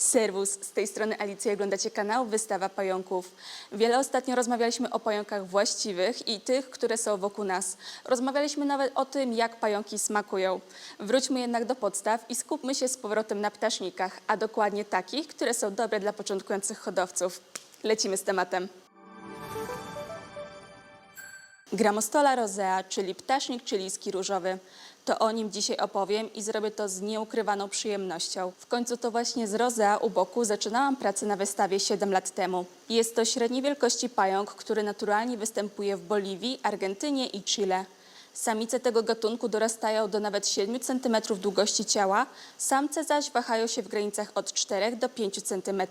Serwus, z tej strony Alicja, oglądacie kanał Wystawa Pająków. Wiele ostatnio rozmawialiśmy o pająkach właściwych i tych, które są wokół nas. Rozmawialiśmy nawet o tym, jak pająki smakują. Wróćmy jednak do podstaw i skupmy się z powrotem na ptasznikach, a dokładnie takich, które są dobre dla początkujących hodowców. Lecimy z tematem. Gramostola rosea, czyli ptasznik chilijski różowy. To o nim dzisiaj opowiem i zrobię to z nieukrywaną przyjemnością. W końcu to właśnie z rosea u boku zaczynałam pracę na wystawie 7 lat temu. Jest to średniej wielkości pająk, który naturalnie występuje w Boliwii, Argentynie i Chile. Samice tego gatunku dorastają do nawet 7 cm długości ciała, samce zaś wahają się w granicach od 4 do 5 cm.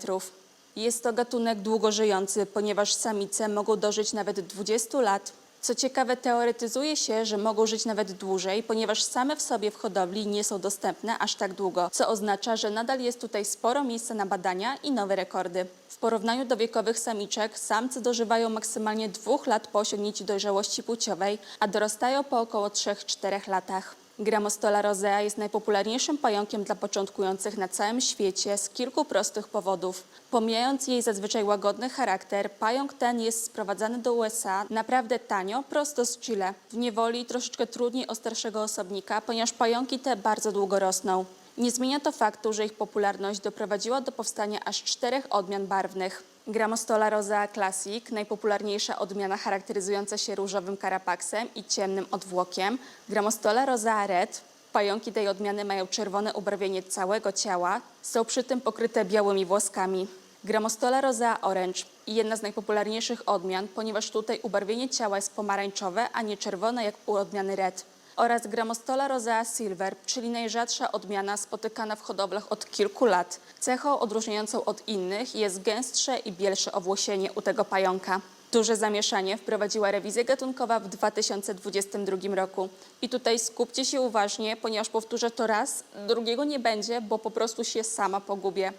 Jest to gatunek długo żyjący, ponieważ samice mogą dożyć nawet 20 lat. Co ciekawe, teoretyzuje się, że mogą żyć nawet dłużej, ponieważ same w sobie w hodowli nie są dostępne aż tak długo, co oznacza, że nadal jest tutaj sporo miejsca na badania i nowe rekordy. W porównaniu do wiekowych samiczek, samce dożywają maksymalnie dwóch lat po osiągnięciu dojrzałości płciowej, a dorastają po około 3-4 latach. Gramostola rosea jest najpopularniejszym pająkiem dla początkujących na całym świecie z kilku prostych powodów. Pomijając jej zazwyczaj łagodny charakter, pająk ten jest sprowadzany do USA naprawdę tanio, prosto z Chile. W niewoli troszeczkę trudniej o starszego osobnika, ponieważ pająki te bardzo długo rosną. Nie zmienia to faktu, że ich popularność doprowadziła do powstania aż czterech odmian barwnych. Gramostola rosea classic, najpopularniejsza odmiana charakteryzująca się różowym karapaksem i ciemnym odwłokiem. Gramostola rosea red, pająki tej odmiany mają czerwone ubarwienie całego ciała, są przy tym pokryte białymi włoskami. Gramostola rosea orange i jedna z najpopularniejszych odmian, ponieważ tutaj ubarwienie ciała jest pomarańczowe, a nie czerwone jak u odmiany red oraz Gramostola rosea silver, czyli najrzadsza odmiana spotykana w hodowlach od kilku lat. Cechą odróżniającą od innych jest gęstsze i bielsze owłosienie u tego pająka. Duże zamieszanie wprowadziła rewizja gatunkowa w 2022 roku. I tutaj skupcie się uważnie, ponieważ powtórzę to raz, drugiego nie będzie, bo po prostu się sama pogubię.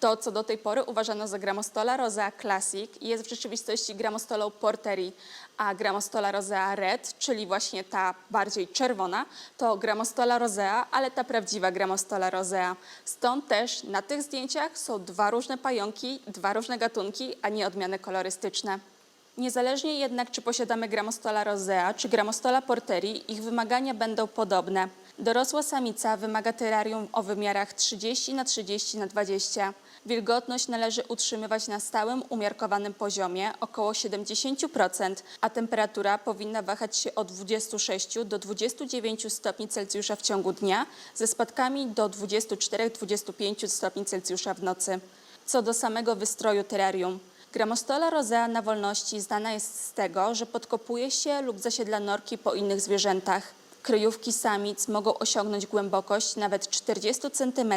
To, co do tej pory uważano za Gramostola rosea classic, jest w rzeczywistości Gramostolą porteri, a Gramostola rosea red, czyli właśnie ta bardziej czerwona, to Gramostola rosea, ale ta prawdziwa Gramostola rosea. Stąd też na tych zdjęciach są dwa różne pająki, dwa różne gatunki, a nie odmiany kolorystyczne. Niezależnie jednak, czy posiadamy Gramostola rosea czy Gramostola porteri, ich wymagania będą podobne. Dorosła samica wymaga terrarium o wymiarach 30 na 30 na 20. Wilgotność należy utrzymywać na stałym, umiarkowanym poziomie około 70%, a temperatura powinna wahać się od 26 do 29 stopni Celsjusza w ciągu dnia, ze spadkami do 24-25 stopni Celsjusza w nocy. Co do samego wystroju terrarium, Gramostola rosea na wolności znana jest z tego, że podkopuje się lub zasiedla norki po innych zwierzętach. Kryjówki samic mogą osiągnąć głębokość nawet 40 cm.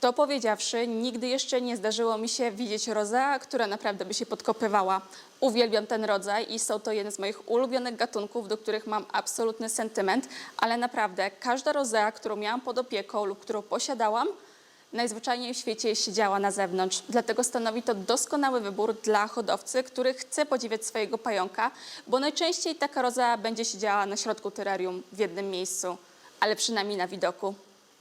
To powiedziawszy, nigdy jeszcze nie zdarzyło mi się widzieć rozea, która naprawdę by się podkopywała. Uwielbiam ten rodzaj i są to jeden z moich ulubionych gatunków, do których mam absolutny sentyment, ale naprawdę każda rozea, którą miałam pod opieką lub którą posiadałam, najzwyczajniej w świecie siedziała na zewnątrz. Dlatego stanowi to doskonały wybór dla hodowcy, który chce podziwiać swojego pająka, bo najczęściej taka rozea będzie siedziała na środku terrarium w jednym miejscu, ale przynajmniej na widoku.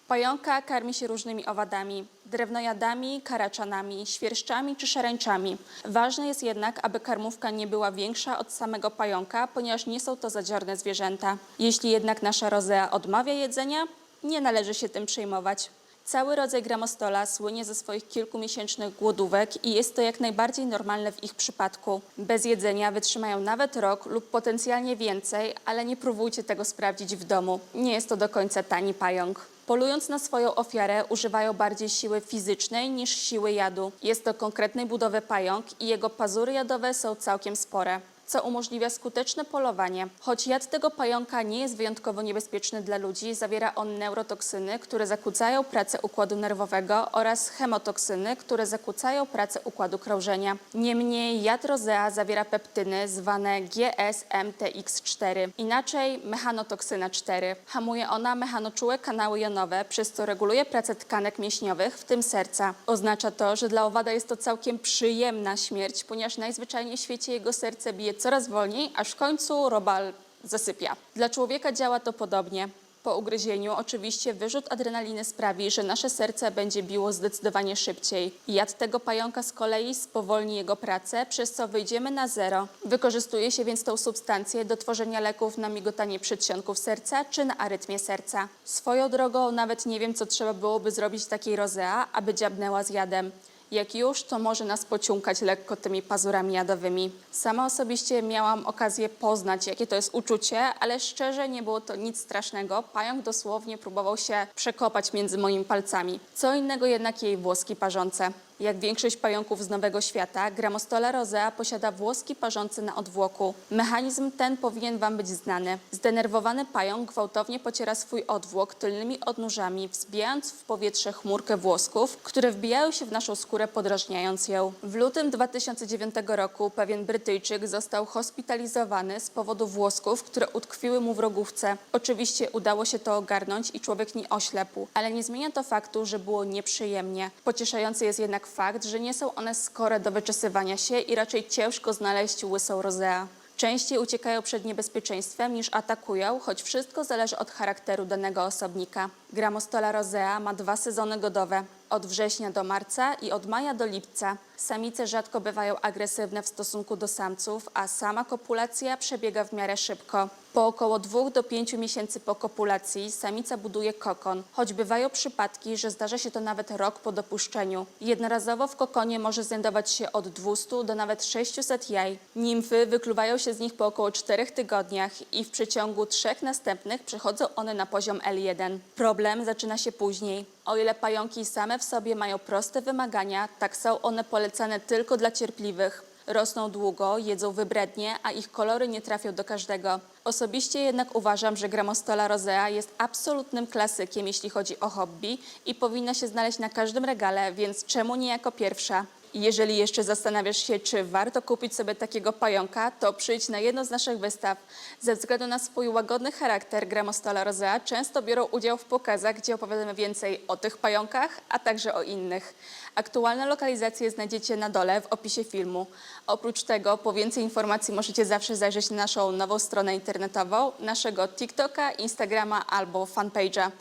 Pająka karmi się różnymi owadami, drewnojadami, karaczanami, świerszczami czy szarańczami. Ważne jest jednak, aby karmówka nie była większa od samego pająka, ponieważ nie są to zadziorne zwierzęta. Jeśli jednak nasza rozea odmawia jedzenia, nie należy się tym przejmować. Cały rodzaj gramostola słynie ze swoich kilkumiesięcznych głodówek i jest to jak najbardziej normalne w ich przypadku. Bez jedzenia wytrzymają nawet rok lub potencjalnie więcej, ale nie próbujcie tego sprawdzić w domu. Nie jest to do końca tani pająk. Polując na swoją ofiarę, używają bardziej siły fizycznej niż siły jadu. Jest to konkretnej budowy pająk i jego pazury jadowe są całkiem spore co umożliwia skuteczne polowanie. Choć jad tego pająka nie jest wyjątkowo niebezpieczny dla ludzi, zawiera on neurotoksyny, które zakłócają pracę układu nerwowego oraz chemotoksyny, które zakłócają pracę układu krążenia. Niemniej jad rozea zawiera peptyny zwane GSMTX4, inaczej mechanotoksyna 4. Hamuje ona mechanoczułe kanały jonowe, przez co reguluje pracę tkanek mięśniowych, w tym serca. Oznacza to, że dla owada jest to całkiem przyjemna śmierć, ponieważ najzwyczajniej w świecie jego serce bije coraz wolniej, aż w końcu robal zasypia. Dla człowieka działa to podobnie. po ugryzieniu, oczywiście wyrzut adrenaliny sprawi, że nasze serce będzie biło zdecydowanie szybciej. Jad tego pająka z kolei spowolni jego pracę, przez co wyjdziemy na zero. Wykorzystuje się więc tą substancję do tworzenia leków na migotanie przedsionków serca czy na arytmię serca. Swoją drogą nawet nie wiem, co trzeba byłoby zrobić takiej rozea, aby dziabnęła z jadem. Jak już, to może nas pociąkać lekko tymi pazurami jadowymi. Sama osobiście miałam okazję poznać, jakie to jest uczucie, ale szczerze nie było to nic strasznego. Pająk dosłownie próbował się przekopać między moimi palcami. Co innego jednak jej włoski parzące. Jak większość pająków z Nowego Świata, Gramostola rosea posiada włoski parzące na odwłoku. Mechanizm ten powinien Wam być znany. Zdenerwowany pająk gwałtownie pociera swój odwłok tylnymi odnóżami, wzbijając w powietrze chmurkę włosków, które wbijają się w naszą skórę, podrażniając ją. W lutym 2009 roku pewien Brytyjczyk został hospitalizowany z powodu włosków, które utkwiły mu w rogówce. Oczywiście udało się to ogarnąć i człowiek nie oślepł, ale nie zmienia to faktu, że było nieprzyjemnie. Pocieszający jest jednak fakt, że nie są one skore do wyczesywania się i raczej ciężko znaleźć łysą rozea. Częściej uciekają przed niebezpieczeństwem niż atakują, choć wszystko zależy od charakteru danego osobnika. Gramostola rosea ma dwa sezony godowe, od września do marca i od maja do lipca. Samice rzadko bywają agresywne w stosunku do samców, a sama kopulacja przebiega w miarę szybko. Po około 2 do 5 miesięcy po kopulacji samica buduje kokon, choć bywają przypadki, że zdarza się to nawet rok po dopuszczeniu. Jednorazowo w kokonie może znajdować się od 200 do nawet 600 jaj. Nimfy wykluwają się z nich po około 4 tygodniach i w przeciągu trzech następnych przechodzą one na poziom L1. Problem zaczyna się później. O ile pająki same w sobie mają proste wymagania, tak są one polecane tylko dla cierpliwych. Rosną długo, jedzą wybrednie, a ich kolory nie trafią do każdego. Osobiście jednak uważam, że Gramostola rosea jest absolutnym klasykiem, jeśli chodzi o hobby i powinna się znaleźć na każdym regale, więc czemu nie jako pierwsza? Jeżeli jeszcze zastanawiasz się, czy warto kupić sobie takiego pająka, to przyjdź na jedną z naszych wystaw. Ze względu na swój łagodny charakter Gramostola rosea często biorą udział w pokazach, gdzie opowiadamy więcej o tych pająkach, a także o innych. Aktualne lokalizacje znajdziecie na dole w opisie filmu. Oprócz tego po więcej informacji możecie zawsze zajrzeć na naszą nową stronę internetową, naszego TikToka, Instagrama albo fanpage'a.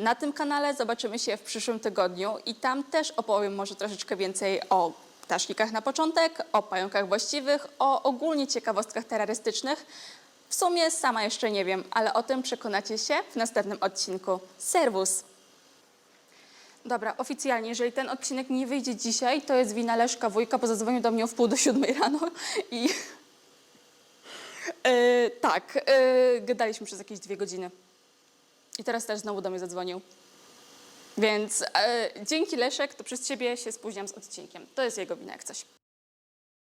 Na tym kanale zobaczymy się w przyszłym tygodniu i tam też opowiem może troszeczkę więcej o ptasznikach na początek, o pająkach właściwych, o ogólnie ciekawostkach terrorystycznych. W sumie sama jeszcze nie wiem, ale o tym przekonacie się w następnym odcinku. Serwus! Dobra, oficjalnie, jeżeli ten odcinek nie wyjdzie dzisiaj, to jest wina Leszka Wujka, bo zadzwonił do mnie o wpół do siódmej rano i... Yy, tak, yy, gadaliśmy przez jakieś dwie godziny. I teraz też znowu do mnie zadzwonił. Więc e, dzięki Leszek, to przez ciebie się spóźniam z odcinkiem. To jest jego wina jak coś.